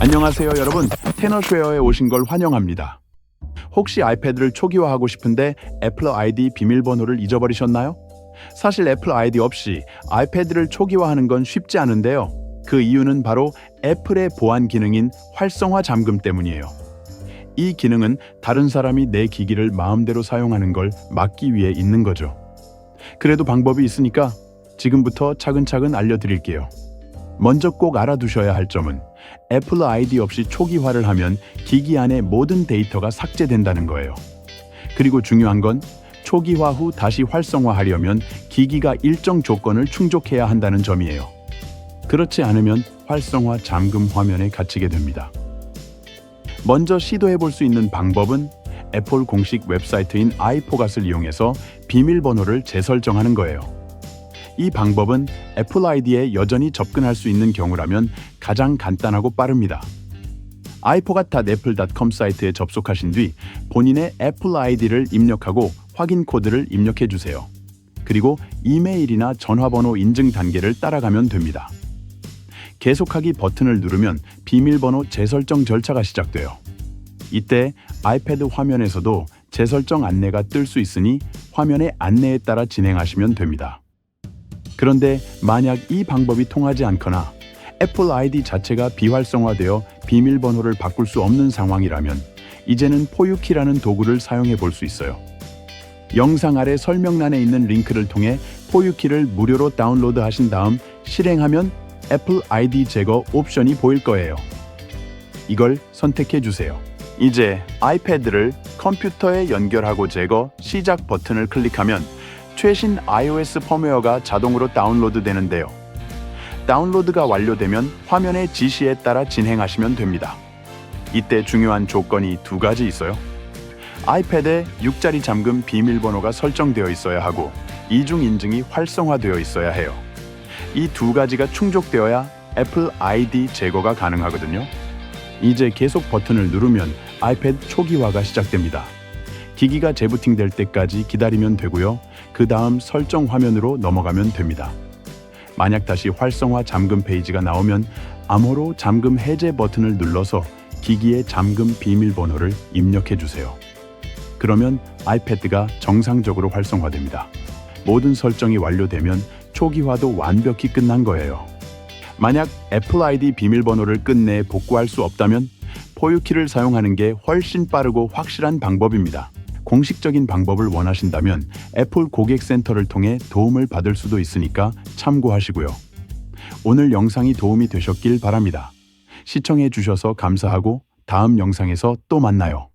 안녕하세요 여러분. 테너쉐어에 오신 걸 환영합니다. 혹시 아이패드를 초기화하고 싶은데 애플 아이디 비밀번호를 잊어버리셨나요? 사실 애플 아이디 없이 아이패드를 초기화하는 건 쉽지 않은데요. 그 이유는 바로 애플의 보안 기능인 활성화 잠금 때문이에요. 이 기능은 다른 사람이 내 기기를 마음대로 사용하는 걸 막기 위해 있는 거죠. 그래도 방법이 있으니까 지금부터 차근차근 알려드릴게요. 먼저 꼭 알아두셔야 할 점은 애플 아이디 없이 초기화를 하면 기기 안의 모든 데이터가 삭제된다는 거예요. 그리고 중요한 건 초기화 후 다시 활성화하려면 기기가 일정 조건을 충족해야 한다는 점이에요. 그렇지 않으면 활성화 잠금 화면에 갇히게 됩니다. 먼저 시도해 볼 수 있는 방법은 애플 공식 웹사이트인 아이포갓을 이용해서 비밀번호를 재설정하는 거예요. 이 방법은 애플 아이디에 여전히 접근할 수 있는 경우라면 가장 간단하고 빠릅니다. iPogat.apple.com 사이트에 접속하신 뒤 본인의 애플 아이디를 입력하고 확인 코드를 입력해 주세요. 그리고 이메일이나 전화번호 인증 단계를 따라가면 됩니다. 계속하기 버튼을 누르면 비밀번호 재설정 절차가 시작돼요. 이때 아이패드 화면에서도 재설정 안내가 뜰 수 있으니 화면의 안내에 따라 진행하시면 됩니다. 그런데 만약 이 방법이 통하지 않거나 애플 아이디 자체가 비활성화되어 비밀번호를 바꿀 수 없는 상황이라면 이제는 포유키라는 도구를 사용해 볼 수 있어요. 영상 아래 설명란에 있는 링크를 통해 포유키를 무료로 다운로드 하신 다음 실행하면 애플 아이디 제거 옵션이 보일 거예요. 이걸 선택해 주세요. 이제 아이패드를 컴퓨터에 연결하고 제거 시작 버튼을 클릭하면 최신 iOS 펌웨어가 자동으로 다운로드 되는데요. 다운로드가 완료되면 화면의 지시에 따라 진행하시면 됩니다. 이때 중요한 조건이 두 가지 있어요. 아이패드에 6자리 잠금 비밀번호가 설정되어 있어야 하고 이중 인증이 활성화되어 있어야 해요. 이 두 가지가 충족되어야 애플 아이디 제거가 가능하거든요. 이제 계속 버튼을 누르면 아이패드 초기화가 시작됩니다. 기기가 재부팅될 때까지 기다리면 되고요. 그 다음 설정 화면으로 넘어가면 됩니다. 만약 다시 활성화 잠금 페이지가 나오면 암호로 잠금 해제 버튼을 눌러서 기기의 잠금 비밀번호를 입력해 주세요. 그러면 아이패드가 정상적으로 활성화됩니다. 모든 설정이 완료되면 초기화도 완벽히 끝난 거예요. 만약 애플 아이디 비밀번호를 끝내 복구할 수 없다면 포유키를 사용하는 게 훨씬 빠르고 확실한 방법입니다. 공식적인 방법을 원하신다면 애플 고객센터를 통해 도움을 받을 수도 있으니까 참고하시고요. 오늘 영상이 도움이 되셨길 바랍니다. 시청해 주셔서 감사하고 다음 영상에서 또 만나요.